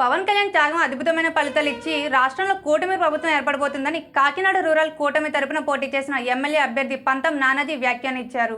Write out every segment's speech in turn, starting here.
పవన్ కళ్యాణ్ త్యాగం అద్భుతమైన ఫలితాలు ఇచ్చి రాష్ట్రంలో కూటమి ప్రభుత్వం ఏర్పడబోతుందని కాకినాడ రూరల్ కూటమి తరపున పోటీ చేసిన ఎమ్మెల్యే అభ్యర్థి పంతం నానాజీ వ్యాఖ్యానిచ్చారు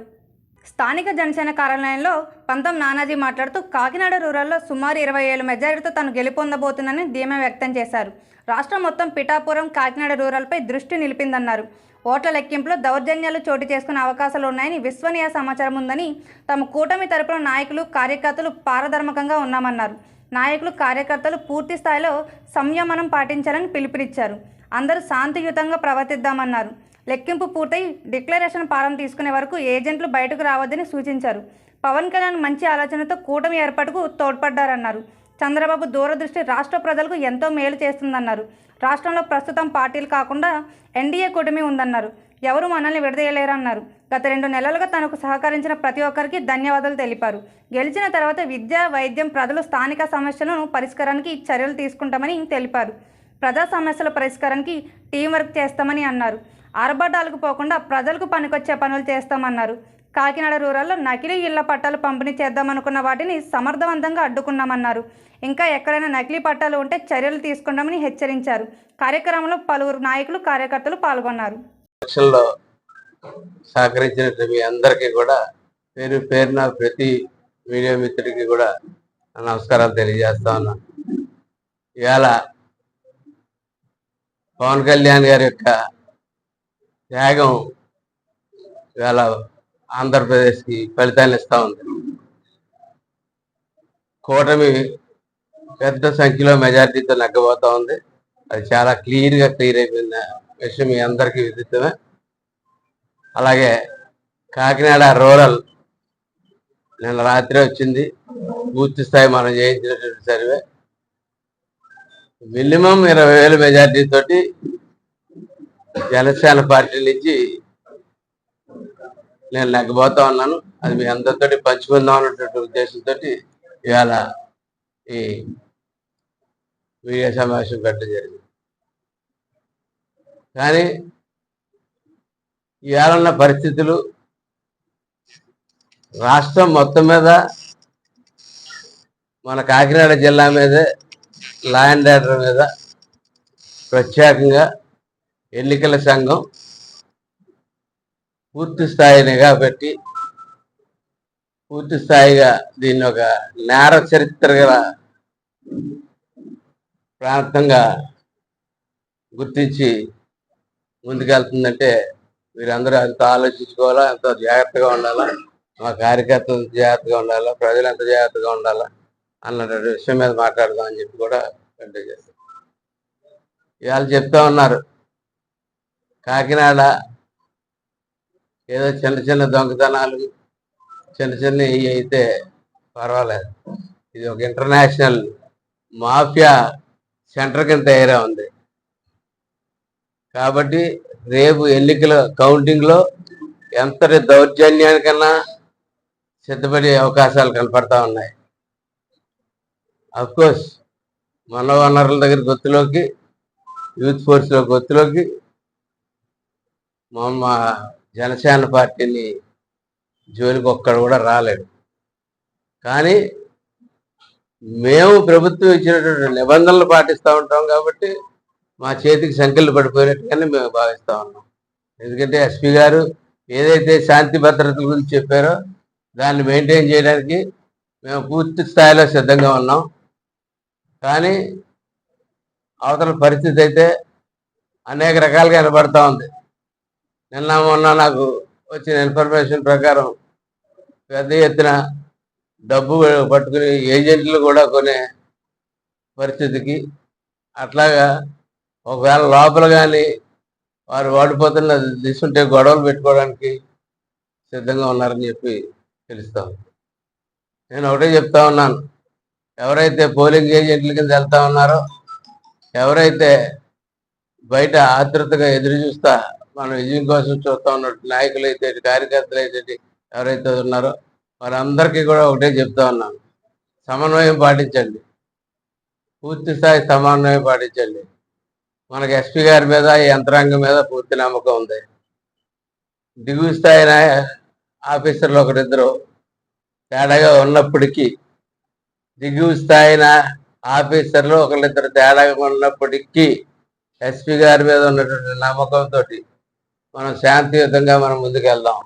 స్థానిక జనసేన కార్యాలయంలో పంతం నానాజీ మాట్లాడుతూ కాకినాడ రూరల్లో సుమారు ఇరవై ఏళ్ళ మెజారిటీతో తాను గెలుపొందబోతుందని ధీమా వ్యక్తం చేశారు. రాష్ట్రం మొత్తం పిఠాపురం కాకినాడ రూరల్పై దృష్టి నిలిపిందన్నారు. ఓట్ల లెక్కింపులో దౌర్జన్యాలు చోటు చేసుకునే అవకాశాలు ఉన్నాయని విశ్వనీయ సమాచారం ఉందని తమ కూటమి తరపున నాయకులు కార్యకర్తలు పారదర్మకంగా ఉన్నామన్నారు. నాయకులు కార్యకర్తలు పూర్తి స్థాయిలో సంయమనం పాటించాలని పిలుపునిచ్చారు. అందరూ శాంతియుతంగా ప్రవర్తిద్దామన్నారు. లెక్కింపు పూర్తయి డిక్లరేషన్ ఫారం తీసుకునే వరకు ఏజెంట్లు బయటకు రావద్దని సూచించారు. పవన్ కళ్యాణ్ మంచి ఆలోచనతో కూటమి ఏర్పాటుకు తోడ్పడ్డారన్నారు. చంద్రబాబు దూరదృష్టి రాష్ట్ర ప్రజలకు ఎంతో మేలు చేస్తుందన్నారు. రాష్ట్రంలో ప్రస్తుతం పార్టీలు కాకుండా ఎన్డీఏ కూటమి ఉందన్నారు. ఎవరు మనల్ని విడదీయలేరన్నారు. గత రెండు నెలలుగా తనకు సహకరించిన ప్రతి ఒక్కరికి ధన్యవాదాలు తెలిపారు. గెలిచిన తర్వాత విద్య వైద్యం ప్రజలు స్థానిక సమస్యలను పరిష్కారానికి చర్యలు తీసుకుంటామని తెలిపారు. ప్రజా సమస్యల పరిష్కారానికి టీం వర్క్ చేస్తామని అన్నారు. ఆర్భాటాలకు పోకుండా ప్రజలకు పనికొచ్చే పనులు చేస్తామన్నారు. కాకినాడ రూరల్లో నకిలీ ఇళ్ళ పట్టాలు పంపిణీ చేద్దామనుకున్న వాటిని సమర్థవంతంగా అడ్డుకున్నామన్నారు. ఇంకా ఎక్కడైనా నకిలీ పట్టాలు ఉంటే చర్యలు తీసుకుంటామని హెచ్చరించారు. కార్యక్రమంలో పలువురు నాయకులు కార్యకర్తలు పాల్గొన్నారు. సహకరించిన మీ అందరికీ కూడా పేరు పేరున ప్రతి మీడియా మిత్రుడికి కూడా నమస్కారాలు తెలియజేస్తా ఉన్నా. ఇవాళ పవన్ కళ్యాణ్ గారి యొక్క త్యాగం ఇవాళ ఆంధ్రప్రదేశ్కి ఫలితాన్ని ఇస్తూ ఉంది. కూటమి పెద్ద సంఖ్యలో మెజారిటీతో నగ్గబోతా ఉంది. అది చాలా క్లియర్గా క్లియర్ అయిపోయిన విషయం మీ అందరికీ విదితమే. అలాగే కాకినాడ రూరల్ నిన్న రాత్రి వచ్చింది. పూర్తి స్థాయి మనం చేయించినటువంటి సర్వే. మినిమం ఇరవై వేల మెజార్టీ తోటి జనసేన పార్టీ నుంచి నేను నెగ్గబోతా ఉన్నాను. అది మీ అందరితోటి పంచుకుందాం అన్నటువంటి ఉద్దేశంతో ఇవాళ ఈ మీడియా సమావేశం పెట్టడం జరిగింది. కానీ ఇవాళ పరిస్థితులు రాష్ట్రం మొత్తం మీద మన కాకినాడ జిల్లా మీదే లా అండ్ ఆర్డర్ మీద ప్రత్యేకంగా ఎన్నికల సంఘం పూర్తి స్థాయి నిఘా పెట్టి పూర్తి స్థాయిగా దీన్ని ఒక నేర చరిత్ర గల ప్రాంతంగా గుర్తించి ముందుకెళ్తుందంటే మీరందరూ ఎంత ఆలోచించుకోవాలా? ఎంత జాగ్రత్తగా ఉండాలా? మా కార్యకర్తలు ఎంత జాగ్రత్తగా ఉండాలా? ప్రజలు ఎంత జాగ్రత్తగా ఉండాలా? అన్నటువంటి విషయం మీద మాట్లాడదాం అని చెప్పి కూడా కంటే చేశారు ఇవాళ చెప్తా ఉన్నారు. కాకినాడ ఏదో చిన్న చిన్న దొంగతనాలు చిన్న చిన్న ఇవి అయితే పర్వాలేదు. ఇది ఒక ఇంటర్నేషనల్ మాఫియా సెంటర్ కింద తయారై ఉంది. కాబట్టి రేపు ఎన్నికల కౌంటింగ్లో ఎంతటి దౌర్జన్యానికన్నా సిద్ధపడే అవకాశాలు కనపడతా ఉన్నాయి. కోర్స్ మన వనరుల దగ్గర గొత్తులోకి యూత్ ఫోర్స్లో గొత్తులోకి మా- మా జనసేన పార్టీని జోలికి ఒక్కడు కూడా రాలేడు. కానీ మేము ప్రభుత్వం ఇచ్చినటువంటి నిబంధనలు పాటిస్తూ ఉంటాం కాబట్టి మా చేతికి సంఖ్యలు పడిపోయినట్టుగానే మేము భావిస్తా ఉన్నాం. ఎందుకంటే ఎస్పీ గారు ఏదైతే శాంతి భద్రతల గురించి చెప్పారో దాన్ని మెయింటైన్ చేయడానికి మేము పూర్తి స్థాయిలో సిద్ధంగా ఉన్నాం. కానీ అవతల పరిస్థితి అయితే అనేక రకాలుగా కనబడతా ఉంది. నిన్న మొన్న నాకు వచ్చిన ఇన్ఫర్మేషన్ ప్రకారం పెద్ద ఎత్తున డబ్బు పట్టుకుని ఏజెంట్లు కూడా కొనే పరిస్థితికి అట్లాగా ఒకవేళ లోపల కానీ వారు వాడిపోతున్న తీసుంటే గొడవలు పెట్టుకోవడానికి సిద్ధంగా ఉన్నారని చెప్పి తెలుస్తా. నేను ఒకటే చెప్తా ఉన్నాను. ఎవరైతే పోలింగ్ ఏజెంట్ల కింద వెళ్తా ఉన్నారో ఎవరైతే బయట ఆతృతగా ఎదురు చూస్తా మన విజయం కోసం చూస్తా ఉన్నట్టు నాయకులు అయితే కార్యకర్తలు అయితే ఎవరైతే ఉన్నారో వారందరికీ కూడా ఒకటే చెప్తా ఉన్నాను. సమన్వయం పాటించండి. పూర్తి స్థాయి సమన్వయం పాటించండి. మనకి ఎస్పీ గారి మీద ఈ యంత్రాంగం మీద పూర్తి నమ్మకం ఉంది. దిగువ స్థాయి ఆఫీసర్లు ఒకరిద్దరు తేడాగా ఉన్నప్పటికీ దిగువ స్థాయి ఆఫీసర్లు ఒకరిద్దరు తేడాగా ఉన్నప్పటికీ ఎస్పీ గారి మీద ఉన్నటువంటి నమ్మకంతో మనం శాంతియుతంగా మనం ముందుకెళ్దాం.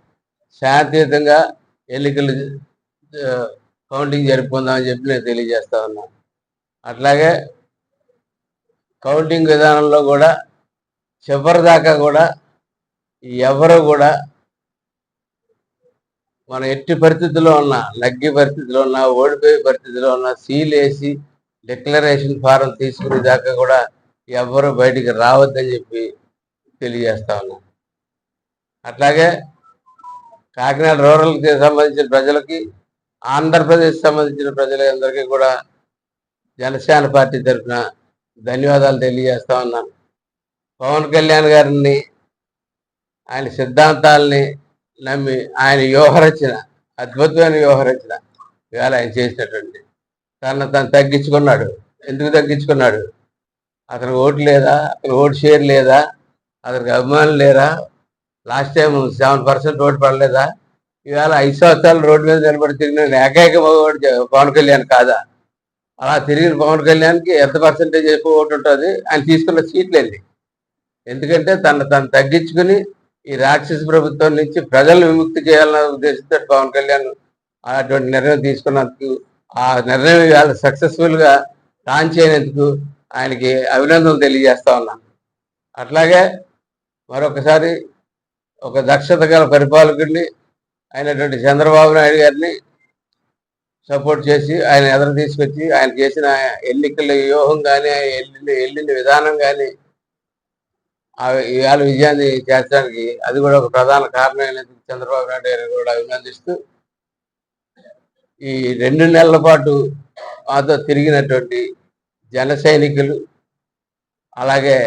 శాంతియుతంగా ఎన్నికలు కౌంటింగ్ జరుపుకుందామని చెప్పి నేను తెలియజేస్తా ఉన్నాను అట్లాగే కౌంటింగ్ విధానంలో కూడా చివరి దాకా కూడా ఎవరు కూడా మన ఎట్టి పరిస్థితుల్లో ఉన్నా నగ్గి పరిస్థితిలో ఉన్నా ఓడిపోయే పరిస్థితిలో ఉన్నా సీల్ వేసి డిక్లరేషన్ ఫారం తీసుకునే దాకా కూడా ఎవ్వరు బయటికి రావద్దని చెప్పి తెలియజేస్తా ఉన్నాం. అట్లాగే కాకినాడ రూరల్కి సంబంధించిన ప్రజలకి ఆంధ్రప్రదేశ్ సంబంధించిన ప్రజలందరికీ కూడా జనసేన పార్టీ తరఫున ధన్యవాదాలు తెలియజేస్తా ఉన్నాను. పవన్ కళ్యాణ్ గారిని ఆయన సిద్ధాంతాలని నమ్మి ఆయన వ్యూహరచన అద్భుతమైన వ్యూహరచన ఇవాళ ఆయన చేసినటువంటి తను తను తగ్గించుకున్నాడు. ఎందుకు తగ్గించుకున్నాడు? అతను ఓటు లేదా? అతను ఓటు షేర్ లేదా? అతనికి అభిమానులు లేరా? Last time seven percent vote పడలేదా? ఇవాళ ఐదు సంవత్సరాలు రోడ్డు మీద నిలబడి తిరిగిన ఏకైక మగవాడు పవన్ కళ్యాణ్ కాదా? అలా తిరిగిన పవన్ కళ్యాణ్కి ఎంత పర్సెంటేజ్ ఎక్కువ ఓటు ఉంటుంది ఆయన తీసుకున్న సీట్లు వెళ్ళి ఎందుకంటే తను తను తగ్గించుకుని ఈ రాక్షస ప్రభుత్వం నుంచి ప్రజలను విముక్తి చేయాలన్న ఉద్దేశంతో పవన్ కళ్యాణ్ అటువంటి నిర్ణయం తీసుకున్నందుకు ఆ నిర్ణయం ఇవాళ సక్సెస్ఫుల్గా లాంచ్ అయినందుకు ఆయనకి అభినందనలు తెలియజేస్తా ఉన్నాను అట్లాగే మరొకసారి ఒక దక్షత గల పరిపాలకుడిని అయినటువంటి చంద్రబాబు నాయుడు గారిని సపోర్ట్ చేసి ఆయన ఎదురు తీసుకొచ్చి ఆయన చేసిన ఎన్నికల వ్యూహం కానీ వెళ్ళిన వెళ్ళిన విధానం కానీ ఇవాళ విజయాన్ని చేర్చడానికి అది కూడా ఒక ప్రధాన కారణమైనందుకు చంద్రబాబు నాయుడు గారిని కూడా అభినందిస్తూ ఈ రెండు నెలల పాటు మాతో తిరిగినటువంటి జన సైనికులు అలాగే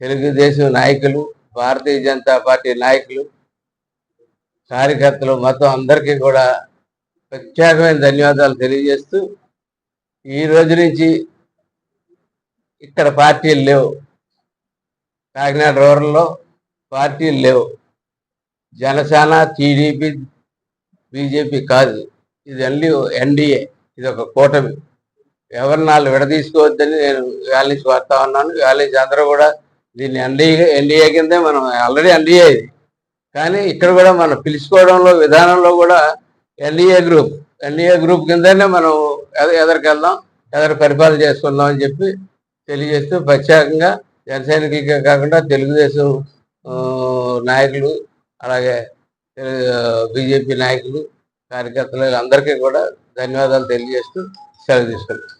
తెలుగుదేశం నాయకులు భారతీయ జనతా పార్టీ నాయకులు కార్యకర్తలు మొత్తం అందరికీ కూడా ప్రత్యేకమైన ధన్యవాదాలు తెలియజేస్తూ ఈ రోజు నుంచి ఇక్కడ పార్టీలు లేవు. కాకినాడ రూరల్లో పార్టీలు లేవు. జనసేన టీడీపీ బీజేపీ కాదు. ఇది అన్ని ఎన్డీఏ. ఇది ఒక కూటమి. ఎవరిని వాళ్ళు విడదీసుకోవద్దని నేను వేళ నుంచి వస్తా ఉన్నాను. వేళ నుంచి అందరూ కూడా దీన్ని ఎన్డీఏ ఎన్డీఏ కిందే మనం ఆల్రెడీ ఎన్డీఏ ఇది. కానీ ఇక్కడ కూడా మనం పిలుచుకోవడంలో విధానంలో కూడా ఎన్డీఏ గ్రూప్ ఎన్డీఏ గ్రూప్ కిందనే మనం ఎద- ఎదరికెళ్దాం ఎదరు పరిపాలన చేసుకుందాం అని చెప్పి తెలియజేస్తూ ప్రత్యేకంగా జనసైనికులకే కాకుండా తెలుగుదేశం నాయకులు అలాగే బీజేపీ నాయకులు కార్యకర్తలు అందరికీ కూడా ధన్యవాదాలు తెలియజేస్తూ సెలవు తీసుకుంటాం